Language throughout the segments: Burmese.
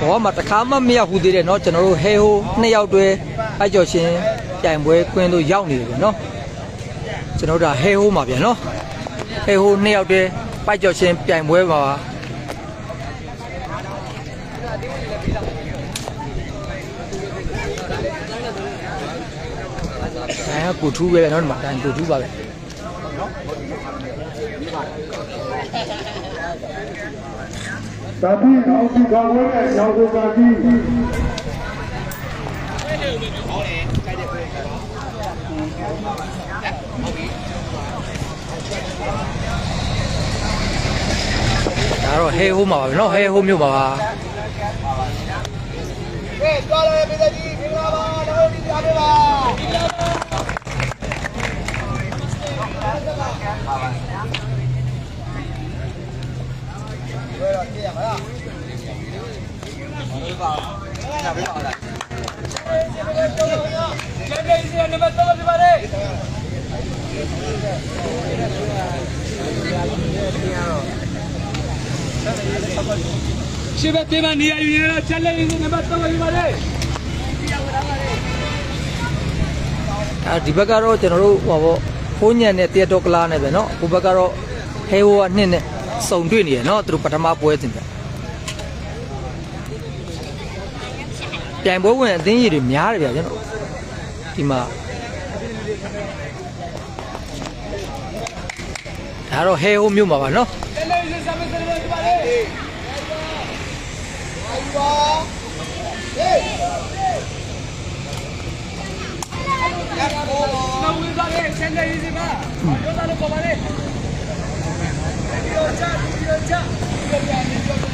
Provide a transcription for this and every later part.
ဘောမှာတစ်ခါမှမရောက်ဘူးသေးတယ်เนาะကျွန်တော်တို့ဟဲဟိုနှစ်ယောက်တွဲအဲ့ကျော်ရှင်ပြိုင်ပွဲကွင်းတို့ရောက်နေတယ်ဗျเนาะကျွန်တော်တို့ဒါဟဲဟိုမှာဗျเนาะဟဲဟိုနှစ်ယောက်တွဲပိုက်ကျော်ရှင်ပြိုင်ပွဲမှာအဲကိုထူးပဲဗျเนาะဒီမှာဒါကိုထူးပါပဲ ဒါပြီးအောင်ဒီကောင်ဝဲရဲ့ရောင်စုံပါပြီး ဒါတော့ဟဲဟိုမှာပါဗျเนาะဟဲဟိုမြို့မှာပါ ကဲကြွားเลยပြည်သက်ကြီးမင်္ဂလာပါတော်ဒီကြားပေးပါ တော့ကြည့်ရမလားဘာလို့ပါညပေးပါလားကျေကျေစီနံပါတ်3ပြပါလေ ရှေ့ဘက်တင်းမနေရာယူရတော့ချက်လက်ရင်းနံပါတ်3ပါပြီပါလေ အဲဒီဘက်ကတော့ကျွန်တော်တို့ဟောပေါ့ဖိုးညံနဲ့တရက်တော့ကလားနဲ့ပဲเนาะဟိုဘက်ကတော့ဟဲဟိုကနှစ်နဲ့ စုံတွေ့နေရเนาะသူတို့ပထမပွဲတင်တယ်ပြိုင်ပွဲဝင်အသင်းကြီးတွေများတယ်ဗျာကျွန်တော်ဒီမှာဒါတော့ဟဲဟိုမြို့မှာပါเนาะ ချက်လက်ရင်းစမ်းမစမ်းပါပါလေ နောင်ဝင်ပါလေချက်လက်ရင်းစပါရောတာလို့ပါလေ ဒီတော့ချဒီတော့ချဒီတော့ပြန်နေတော့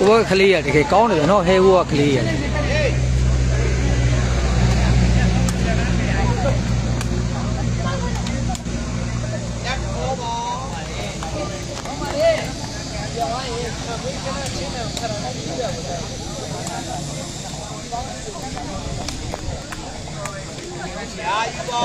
ဟေးအာအောင်းလိုက်တာနော်ဟိုဘက်ကကလေးရဟိုဘက်ကကလေးရတကယ်ကောင်းတယ်ဗျာနော်ဟဲဟိုကကလေးရဒါ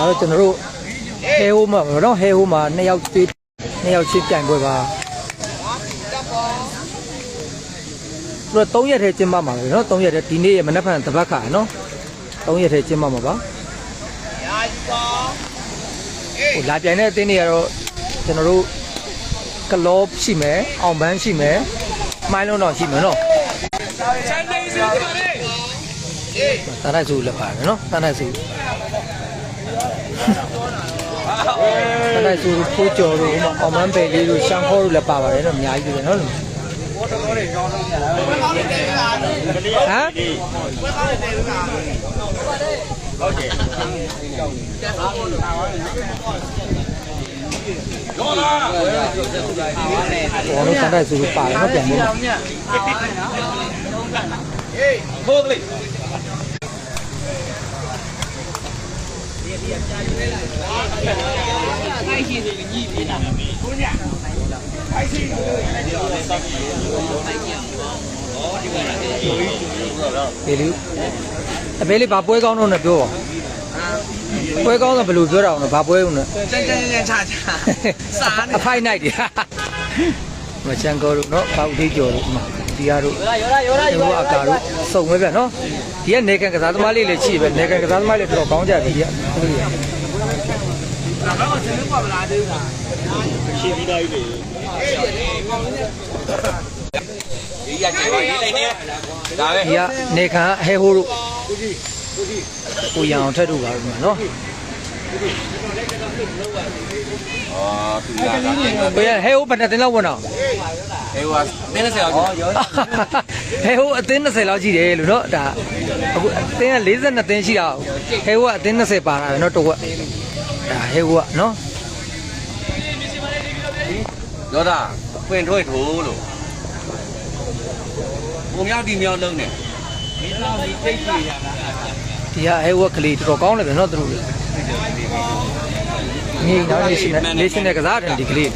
တော့ကျွန်တော်တို့ဟဲဟိုမှာဗောနော်ဟဲဟိုမှာနှစ်ယောက်သေးနှစ်ယောက်ချင်းပြိုင်ပွဲပါ သူတို့3ရက်ထဲကျင်းပမှာပဲနော်3ရက်ထဲဒီနေ့ရမနက်ဖြန်တပတ်ခါနော်3ရက်ထဲကျင်းပမှာပါဟိုလာပြိုင်တဲ့အသင်းတွေကတော့ကျွန်တော်တို့ကလောရှိမယ်အောင်ပန်းရှိမယ်မိုင်းလုံးတော့ရှိမယ်နော်ချက်လက်ရင်းစပါလေတန်းနိုင်စုလည်းပါတယ်နော်တန်းနိုင်စုတန်းနိုင်စုဖိုးကျော်တို့ဟိုမှာအောင်မန်းပယ်လေးတို့ရှမ်းခေါ်တို့လည်းပါပါတယ်နော်အများကြီးပဲ နော်ဟမ်ဘောလုံးတန်းနိုင်စုပါတယ်နော်ပြန်လို့ဟုတ်ကလေး ဘေလူအဘေလေးဘာပွဲကောင်းတော့နဲ့ပြောပါပွဲကောင်းတော့ဘယ်လိုပြောတာအောင်လဲဘာပွဲဦးနဲ့တန်တန်တန်ချာချာစားနေအဖိုက်နိုင်တယ်မချန်ကောတို့နော်ဘာဦးသေးကျော်တို့ဒီဟာတို့ရောရောရောရောအကာတို့စုံမဲပြန်နော်ဒီကနေကန်ကစားသမားလေးလည်းရှိပဲနေကန်ကစားသမားလေးတော့ကောင်းကြပြီဒီကဟုတ်ပြီဘာမှမသိဘူးပါလားသေးဘူးလားရှိပြီးသားကြီးလေ ဒီရကျေရေးလိုက်နေဒါပဲဒီကနေခံဟဲဟိုးတို့ကိုရအောင်ထက်တို့ပါဘူးနော်အော်သူရတာဘယ်ဟဲဟိုးဘယ်နဲ့တင်လောက်ဝင်တော့ဟဲဟိုးအသင်း20လောက်ကြီးဟဲဟိုးအသင်း20လောက်ကြီးတယ်လို့နော်ဒါအခုအသင်းက42သင်းရှိတာဟဲဟိုးကအသင်း20ပါတာပဲနော်တော့ကဒါဟဲဟိုးကနော် ဒေါတာဖွင့်ထွက်ထိုးလို့ပုံမြောက်ဒီမြောက်လုံးနေမိသားစုသိကြရတာဒီဟာအဲဝက်ကလေးတော်တော်ကောင်းတယ်ဗျနော်သူတို့ညီတော့နေရှင်နေရှင်တဲ့ကစားတယ်ဒီကလေး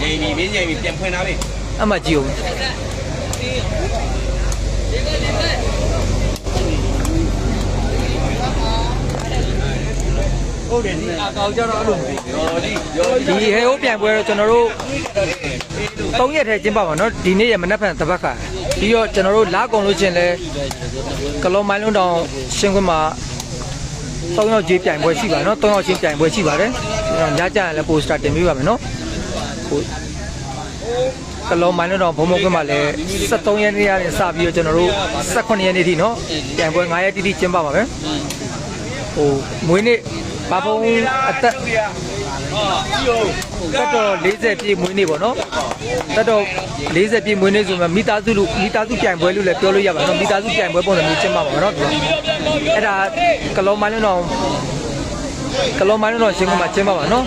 ညီညီမင်းညီပြန်ဖွင့်လာပြီအမကြည့်ဦး ဟုတ်တယ်ဒီအကောင်ကြတော့အဲ့လိုမဖြစ်ရောဒီရောဒီဟဲဟိုပြန်ပွဲတော့ကျွန်တော်တို့၃ရက်ထဲကျင်းပပါနော်ဒီနေ့ရမနက်ဖြန်တပတ်ခါပြီးတော့ကျွန်တော်တို့လာကုန်လို့ချင်းလဲကလောမိုင်းလုံးတောင်ရှင်းခွင့်မှာ၃ယောက်ကြီးပြိုင်ပွဲရှိပါနော်၃ယောက်ချင်းပြိုင်ပွဲရှိပါတယ်ကျွန်တော်ညကြရင်လည်းပိုစတာတင်ပေးပါမယ်နော်ဟိုကလောမိုင်းလုံးတောင်ဘုံဘုံခွင့်မှာလည်း73ရက်နေ့ရနေစပြီးတော့ကျွန်တော်တို့18ရက်နေ့ထိနော်ပြိုင်ပွဲ9ရက်တိတိကျင်းပပါမယ်ဟိုမွေးနေ့ ဘာဘုံအသက်တတ်တော်40ပြည့်မွေးနေ့ပေါ့နော်တတ်တော်40ပြည့်မွေးနေ့ဆိုမှမိသားစုလူမိသားစုပြိုင်ပွဲလို့လည်းပြောလို့ရပါတော့မိသားစုပြိုင်ပွဲပုံစံမျိုးကျင်းပပါမယ်နော်ဒီတော့အဲ့ဒါကလောမိုင်းလုံးတော်ကလောမိုင်းလုံးတော်ရှင်းကမှာကျင်းပပါနော်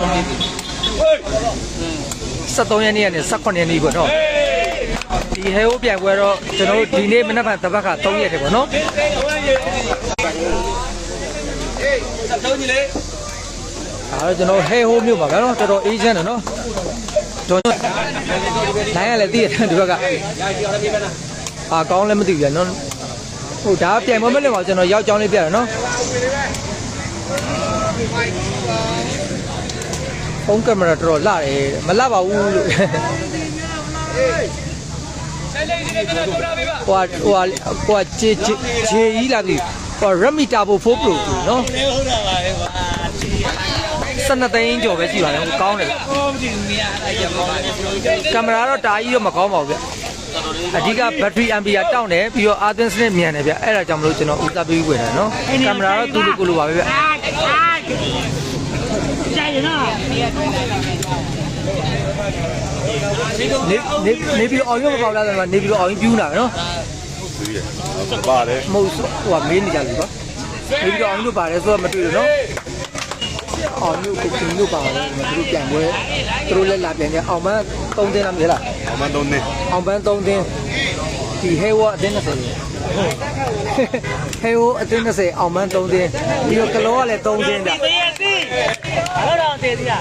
73ရက်နေ့ကနေ18ရက်နေ့ပေါ့နော်ဒီဟဲဟိုပြိုင်ပွဲတော့ကျွန်တော်တို့ဒီနေ့မနက်ဖြန်တပတ်ခါ3ရက်တည်းပေါ့နော်ဆက်သုံးကြီးလေ ဒါတော့ကျွန်တော်ဟဲဟိုမြို့ပါဗျာနော်တော်တော်အေးချမ်းတယ်နော်တော်နိုင်ရလည်းတည်ရတယ်ဒီဘက်ကအာကောင်းလည်းမသိဘူးဗျာနော်ဟိုဒါပြိုင်ပွဲမလွတ်ပါဘူးကျွန်တော်ရောက်ကြောင်းလေးပြရနော်ဖုန်းကင်မရာတော်တော်လှတယ်မလှပါဘူးလို့ဆိုင်လေးဒီနေ့ကတော့ပြောပြပါဟိုဟိုဟိုဂျေဂျေဂျေကြီးလာပြီဟို Redmi Turbo 4 Pro နော်ဟုတ်တာပါလေကွာ 12သိန်းကျော်ပဲရှိပါတယ်ဟိုကောင်းတယ်ဟောဒီနေရာအဲ့ရပါလေကင်မရာတော့တာကြီးတော့မကောင်းပါဘူးဗျအဓိက battery ampere တောင့်တယ်ပြီးတော့ Arden စနစ်မြန်တယ်ဗျအဲ့ဒါကြောင့်မလို့ကျွန်တော်ဦးစားပေးပြီးဝယ်တာနော်ကင်မရာတော့သူ့လိုကိုလိုပါပဲဗျနေနေနေပြီးတော့အောင်ရုံမပေါက်လာတယ်မှာနေပြီးတော့အောင်ရင်ပြူးလာတယ်နော်ပါတယ်မဟုတ်ဆိုဟိုကမေးနေကြပြီကွာနေပြီးတော့အောင်လို့ပါတယ်ဆိုတော့မတွေ့လို့နော် အောင်လို့ကိုကင်းလို့ပါတယ်သူတို့ပြန်ပွဲသူတို့လည်းလာပြန်တယ်အောင်မန်း3တင်းလားမသိလားအမှန်တော့နေအောင်ပန်း3တင်းဒီဟဲဝအတင်း20ဟဲဝအတင်း20အောင်ပန်း3တင်းပြီးတော့ကလောကလည်း3တင်းဗျသေးရသေးဘာလို့တော့သေးသေးอ่ะ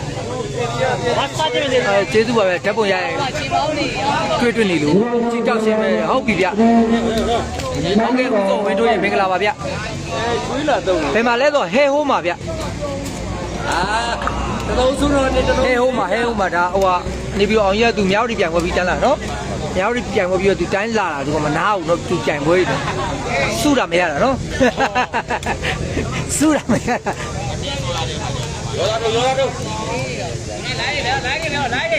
ဘာစားကြည့်နေလဲအဲကျေးဇူးပါပဲဓာတ်ပုံရရင်တွေ့တွေ့နေလို့ကြည့်တောက်ရှင်းပဲဟုတ်ပြီဗျဟုတ်ကဲ့ဦးစောဝင်းတို့ရဲ့မင်္ဂလာပါဗျကျွေးလာတော့ဘယ်မှာလဲဆိုဟဲဟိုးမှာဗျ အာတလုံးစုတော့နေတလုံးဟဲဟိုးမှာဟဲဟိုးမှာဒါဟိုကနေပြီးတော့အောင်ရသူမြောက်ဒီပြန်ဝဲပြီးတန်းလာနော်မြောက်ဒီပြန်ဝဲပြီးတော့သူတိုင်းလာတာသူကမနာဘူးနော်သူပြန်ဝဲတယ်စုတာမရတာနော်စုတာမရတာရောလာတော့ရောလာတော့လိုက်ရလိုက်ရလိုက်ရ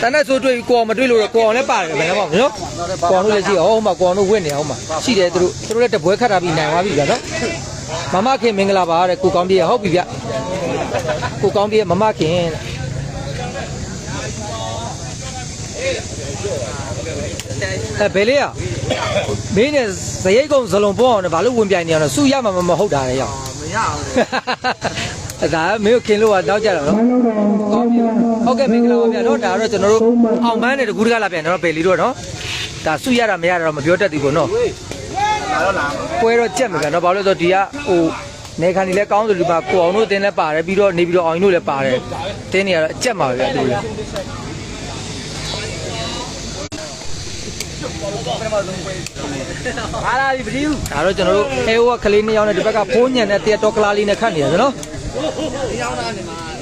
တန်းနဲ့ဆိုတွေ့ကိုအောင်မတွေ့လို့တော့ကိုအောင်လည်းပါတယ်ဘယ်တော့မှမနော်ကိုအောင်တို့လည်းရှိဟောဟိုမှာကိုအောင်တို့ဝင့်နေအောင်မှာရှိတယ်သူတို့သူတို့လည်းတပွဲခတ်တာပြီးနိုင်သွားပြီဗျာနော် မမခင်မင်္ဂလာပါတဲ့ကိုကောင်းပြေဟုတ်ပြီဗျကိုကောင်းပြေမမခင်အဲဘယ်လေးอ่ะမင်းနဲ့ဇရိတ်ကုံဇလုံပေါ်အောင်ဘာလို့ဝင်ပြိုင်နေရလဲစူရမှာမဟုတ်တာလေရောက်မရဘူးဒါမင်းခင်လို့ကတောက်ကြတာနော်ဟုတ်ကဲ့မင်္ဂလာပါဗျာတော့ဒါတော့ကျွန်တော်တို့အောင်ပန်းနဲ့တကူးတကလာပြန်တော့ဘယ်လီတော့နော်ဒါစုရတာမရတာတော့မပြောတတ်သေးဘူးနော် တော့လာပွဲတော့ကြက်မယ်ဗျာနော်ဘာလို့လဲဆိုတော့ဒီကဟိုနေခံနေလဲကောင်းတယ်ဒီမှာကိုအောင်တို့အတင်းလဲပါတယ်ပြီးတော့နေပြီးတော့အောင်တို့လည်းပါတယ်တင်းနေရတော့အကြက်မှာပဲဗျာသူလည်းဟာလာပြီပြီဒါတော့ကျွန်တော်တို့အဲဝကလေးနှစ်ယောက်နဲ့ဒီဘက်ကဖိုးညံနဲ့တရတော်ကလာလေးနဲ့ခတ်နေရတယ်နော်ဒီယောက်သားနေမှာ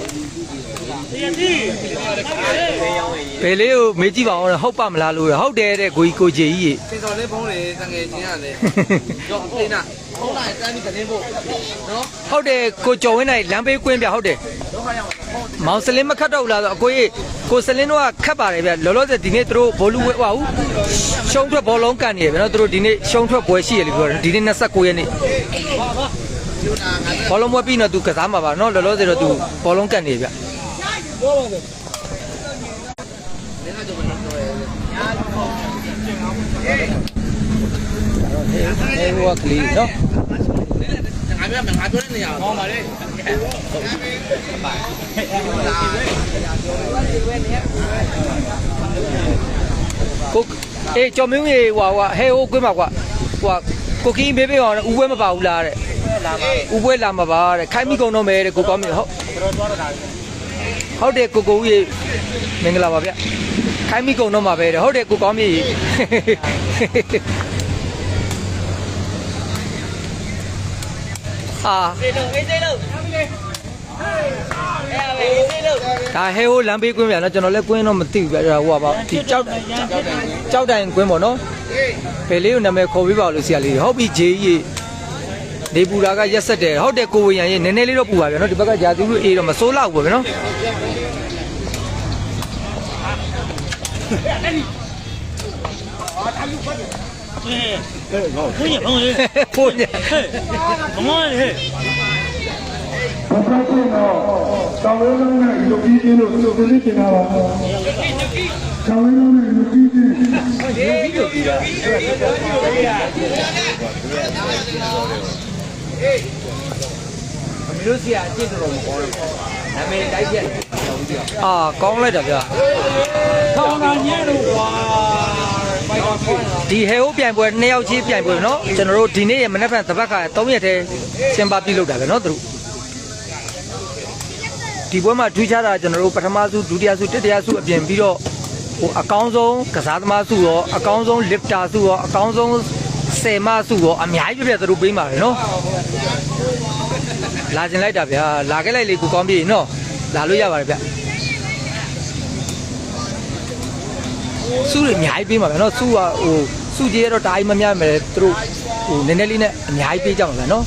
ဘယ်လေးကိုမေးကြည့်ပါအောင်ဟုတ်ပါမလားလို့ဟုတ်တယ်တဲ့ကိုကြီးကိုကြီးကြီးစင်စော်လေးဖုံးလေတငယ်ချင်းရတယ်ရောအင်းနာဖုံးလိုက်တန်းပြီးတင်းဖို့နော်ဟုတ်တယ်ကိုကျော်ဝင်းနိုင်လမ်းဘေးကွင်းပြဟုတ်တယ်မောင်စလင်းမခတ်တော့ဘူးလားဆိုအကိုကြီးကိုစလင်းတို့ကခတ်ပါတယ်ဗျလောလောဆယ်ဒီနေ့သူတို့ဘောလူဝဲဟောဘူးရှုံးထွက်ဘောလုံးကန်နေရဗျနော်သူတို့ဒီနေ့ရှုံးထွက်ပွဲရှိရလေပြောတယ်ဒီနေ့29ရက်နေ့ဘောလုံးမွဲပြီးတော့သူကစားမှာပါနော်လောလောဆယ်တော့သူဘောလုံးကန်နေဗျ အဲဟိုကလီနော်ငါပြောငါပြောတဲ့နေရာဟောပါလေကိုအေးကြော်မင်းကြီးဟွာဟွာဟဲဟိုကွင်းမှာကွာဟွာကိုကင်းဘေးဘေးအောင်ဦးပွဲမပါဘူးလားတဲ့လာပါဦးပွဲလာမှာပါတဲ့ခိုင်းမိကုန်တော့မယ်တဲ့ကိုကောင်းမြင့်ဟုတ်တော်တော်တော့တာ ဟုတ်တယ်ကိုကိုဦးကြီးမင်္ဂလာပါဗျခိုင်းမိကုန်တော့မှာပဲတဲ့ဟုတ်တယ်ကိုကောင်းမြင့်ကြီးအာအေးလို့အေးသေးလို့အေးအေးသေးလို့ဒါဟဲဟိုလမ်းဘေးကွင်းဗျာနော်ကျွန်တော်လည်းကွင်းတော့မသိဘူးဗျဒါဟိုပါဒီကြောက်ကြောက်တိုင်ကွင်းပေါ့နော်ဘယ်လေးကိုနာမည်ခေါ်ပေးပါလို့ဆရာလေးဟုတ်ပြီဂျေးကြီး နေပူလာကရက်ဆက်တယ်ဟုတ်တယ်ကိုဝေရန်ကြီးနည်းနည်းလေးတော့ပူပါဗျာနော်ဒီဘက်ကဂျာသူလူအေးတော့မစိုးလောက်ဘူးဗျာနော်ဘုန်းကြီးဘုန်းကြီးဖို့ညမမောလေဘာသာပြန်တော့တောင်းရလုံးနဲ့လူကြီးချင်းတို့သူသိချင်တာပါတောင်းရလုံးနဲ့လူကြီးချင်း မျိုးစီအကျင့်တော်မကောင်းဘူးနာမည်တိုက်ချက်တော်ကြီးအာကောင်းလိုက်တာဗျာထောင်းတာညဲလို့ကွာဘိုင်ကောင်ဖွင့်လာဒီဟဲဟိုပြိုင်ပွဲနှစ်ယောက်ချင်းပြိုင်ပွဲနော်ကျွန်တော်တို့ဒီနေ့ရမနေ့ကတပတ်ခါ3ရက်တည်းကျင်းပပြုလုပ်တာပဲနော်သူတို့ဒီပွဲမှာထူးခြားတာကျွန်တော်တို့ပထမဆုဒုတိယဆုတတိယဆုအပြင်ပြီးတော့ဟိုအကောင်းဆုံးကစားသမားဆုရောအကောင်းဆုံး lifter ဆုရောအကောင်းဆုံး 10မစုရောအများကြီးပြပြသူတို့ပေးပါပဲနော်လာကျင်လိုက်တာဗျာလာခဲ့လိုက်လေကိုကောင်းပြီနော်လာလို့ရပါတယ်ဗျစုတွေအများကြီးပေးပါဗျာနော်စုကဟိုစုကြီးရတော့တားကြီးမများမယ်သူတို့ဟိုနည်းနည်းလေးနဲ့အများကြီးပေးကြပါဗျာနော်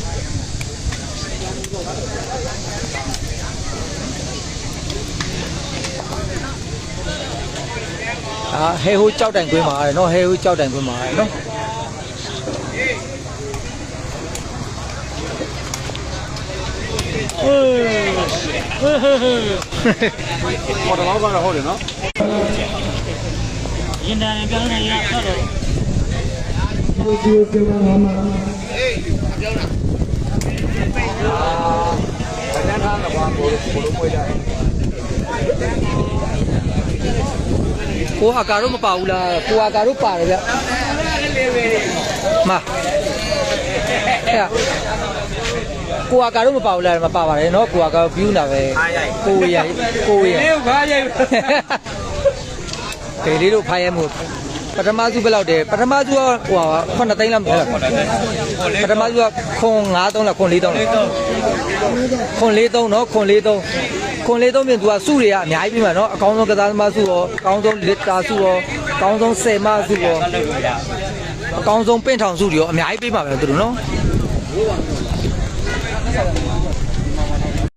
အာဟဲဟိုကြောက်တိုင်ခွင်းမှာရတယ်နော်ဟဲဟိုကြောက်တိုင်ခွင်းမှာရတယ်နော် ဟောတော့ကတော့ဟုတ်တယ်နော်ရင်တန်ပြောင်းနေရတော့တော့လူကြီးကမှမမကိုအကာတို့မပါဘူးလားကိုအကာတို့ပါတယ်ဗျမအဲ့ ကိုအာကာတော့မပါဘူးလားမပါပါတယ်နော်ကိုအာကာဘီးဦးလာပဲကိုဝေရကိုဝေရလေးကိုဖားရိုက်ဒေလေးတို့ဖားရဲမှုပထမစုဘယ်လောက်တယ်ပထမစုကဟိုဟာ9သိန်းလားမဟုတ်လားပထမစုကခွန်9သုံးလားခွန်4သုံးလားခွန်4သုံးနော်ခွန်4သုံးခွန်4သုံးပြင်သူကစုတွေကအများကြီးပြင်မှာနော်အကောင်းဆုံးကစားသမားစုရောအကောင်းဆုံးလစ်တာစုရောအကောင်းဆုံးဆယ်မစုရောအကောင်းဆုံးပင့်ထောင်စုတွေရောအများကြီးပြင်မှာပဲသူတို့နော်